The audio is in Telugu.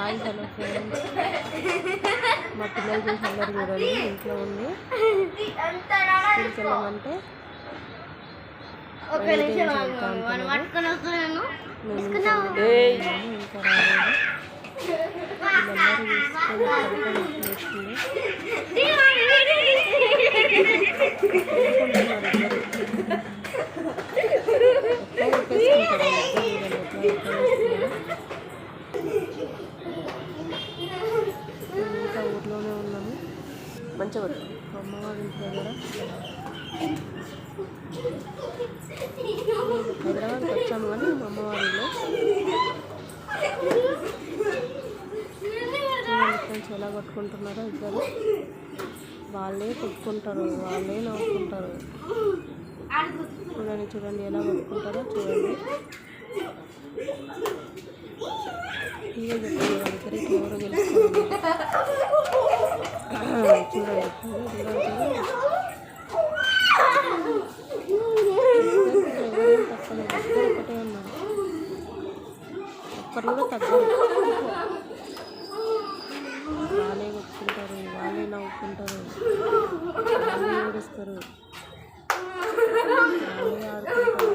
హాయ్ హలో ఫ్రెండ్స్ మా పిల్లలు చూసి అందరు చూడండి ఇంట్లో ఉంది స్కూల్కి వెళ్ళమంటే ఇంకా వెళ్ళాము, ఇంకా రాలేదు. మంచిగా మా అమ్మవారి ఇంటి దగ్గర వచ్చాము కానీ మా అమ్మవారిలో చూడండి ఫ్రెండ్స్ ఎలా కొట్టుకుంటున్నారో ఇద్దరు. వాళ్ళే కొట్టుకుంటారు వాళ్ళే నవ్వుకుంటారు. చూడండి చూడండి ఎలా కొట్టుకుంటారో చూడండి. ఇవే చెప్పండి వాళ్ళిద్దరికి ఎవరు గెలుస్తారు? ఒక్కరు కూడా తగ్గరు వాళ్ళే కొట్టుకుంటారు వాళ్ళే నవ్వుకుంటారు ఏడుస్తారు. ఆడుకుంటారు.